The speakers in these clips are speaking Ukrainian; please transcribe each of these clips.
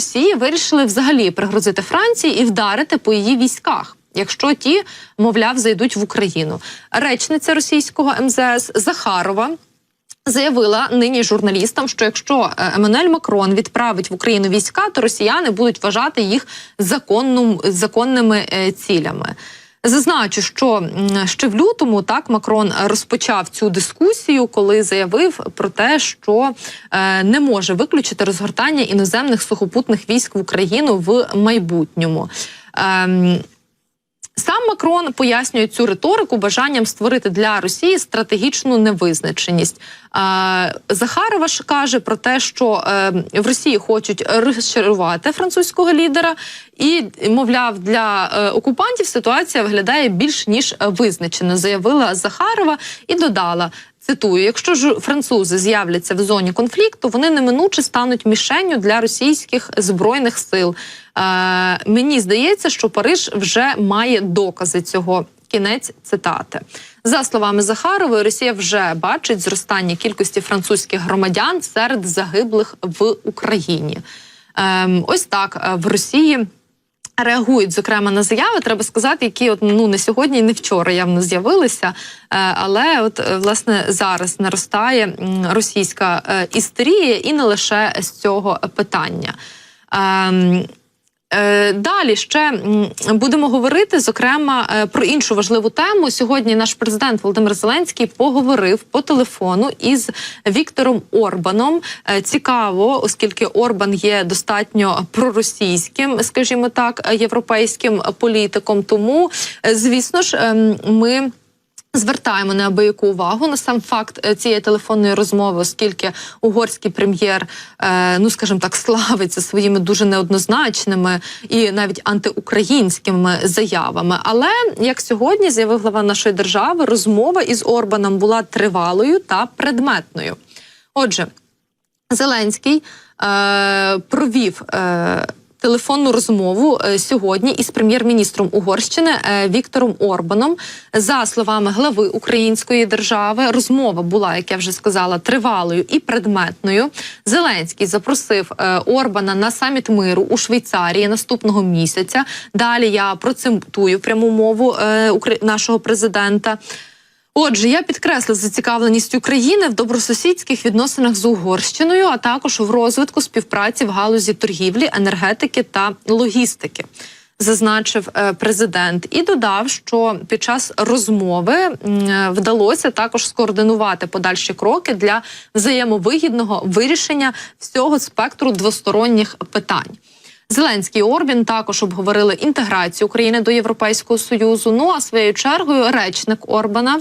Росії вирішили взагалі пригрозити Франції і вдарити по її військах. Якщо ті, мовляв, зайдуть в Україну, речниця російського МЗС Захарова заявила нині журналістам, що якщо е, Еммануель Макрон відправить в Україну війська, то росіяни будуть вважати їх законним, законними е, цілями. Зазначу, що ще в лютому так Макрон розпочав цю дискусію, коли заявив про те, що е, не може виключити розгортання іноземних сухопутних військ в Україну в майбутньому. Сам Макрон пояснює цю риторику бажанням створити для Росії стратегічну невизначеність. Захарова ж каже про те, що е, в Росії хочуть розчарувати французького лідера, і мовляв, для е, окупантів ситуація виглядає більш ніж визначено, заявила Захарова і додала. Цитую: якщо ж французи з'являться в зоні конфлікту, вони неминуче стануть мішенню для російських збройних сил. Е, мені здається, що Париж вже має докази цього. Кінець цитати за словами Захарової, Росія вже бачить зростання кількості французьких громадян серед загиблих в Україні. Ем, ось так е, в Росії. Реагують зокрема на заяви, треба сказати, які от ну не сьогодні, і не вчора явно з'явилися. Е, але от е, власне зараз наростає російська е, істерія, і не лише з цього питання. Е, Далі ще будемо говорити зокрема е, про іншу важливу тему. Сьогодні наш президент Володимир Зеленський поговорив по телефону із Віктором Орбаном. Е, Цікаво, оскільки Орбан є достатньо проросійським, скажімо так, європейським політиком. Тому, звісно ж, ем, ми. Звертаємо неабияку увагу на сам факт е, цієї телефонної розмови, оскільки угорський прем'єр, е, ну скажімо так, славиться своїми дуже неоднозначними і навіть антиукраїнськими заявами. Але як сьогодні заявив глава нашої держави, розмова із Орбаном була тривалою та предметною. Отже, Зеленський е, провів. Е, Телефонну розмову е, сьогодні із прем'єр-міністром Угорщини е, Віктором Орбаном. За словами глави Української держави, розмова була, як я вже сказала, тривалою і предметною. Зеленський запросив е, Орбана на саміт миру у Швейцарії наступного місяця. Далі я процитую пряму мову нашого президента. Отже, я підкреслив зацікавленість України в добросусідських відносинах з Угорщиною, а також в розвитку співпраці в галузі торгівлі, енергетики та логістики. Зазначив е, президент і додав, що під час розмови вдалося також скоординувати подальші кроки для взаємовигідного вирішення всього спектру двосторонніх питань. Зеленський і Орбін також обговорили інтеграцію України до Європейського союзу. Ну а своєю чергою речник Орбана.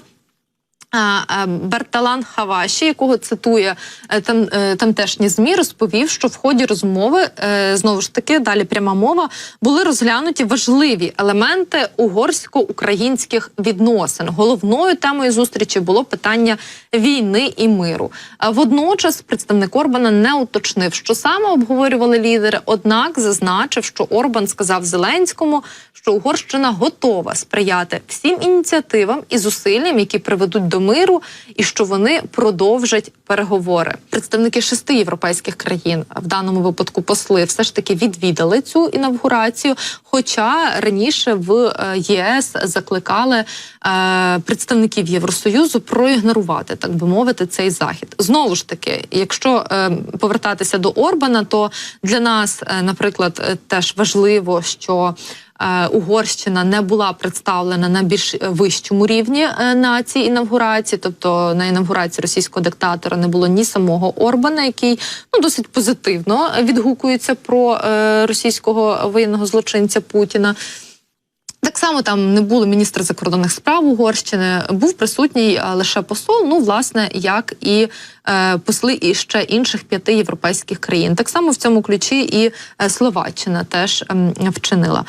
Берталан Хаваші, якого цитує е, там е, тамтешні змі, розповів, що в ході розмови е, знову ж таки далі пряма мова були розглянуті важливі елементи угорсько-українських відносин. Головною темою зустрічі було питання війни і миру. Водночас представник Орбана не уточнив, що саме обговорювали лідери. Однак зазначив, що Орбан сказав Зеленському, що Угорщина готова сприяти всім ініціативам і зусиллям, які приведуть до миру, і що вони продовжать переговори. Представники шести європейських країн, в даному випадку посли, все ж таки відвідали цю інавгурацію. Хоча раніше в е, ЄС закликали е, представників Євросоюзу проігнорувати, так би мовити, цей захід. Знову ж таки, якщо е, повертатися до Орбана, то для нас, е, наприклад, е, теж важливо, що Угорщина не була представлена на більш е, вищому рівні е, на цій інавгурації, тобто на інавгурації російського диктатора не було ні самого Орбана, який ну досить позитивно відгукується про е, російського воєнного злочинця Путіна. Так само там не було міністра закордонних справ Угорщини, був присутній е, лише посол. Ну, власне, як і е, посли і ще інших п'яти європейських країн. Так само в цьому ключі і е, Словаччина теж ем, вчинила.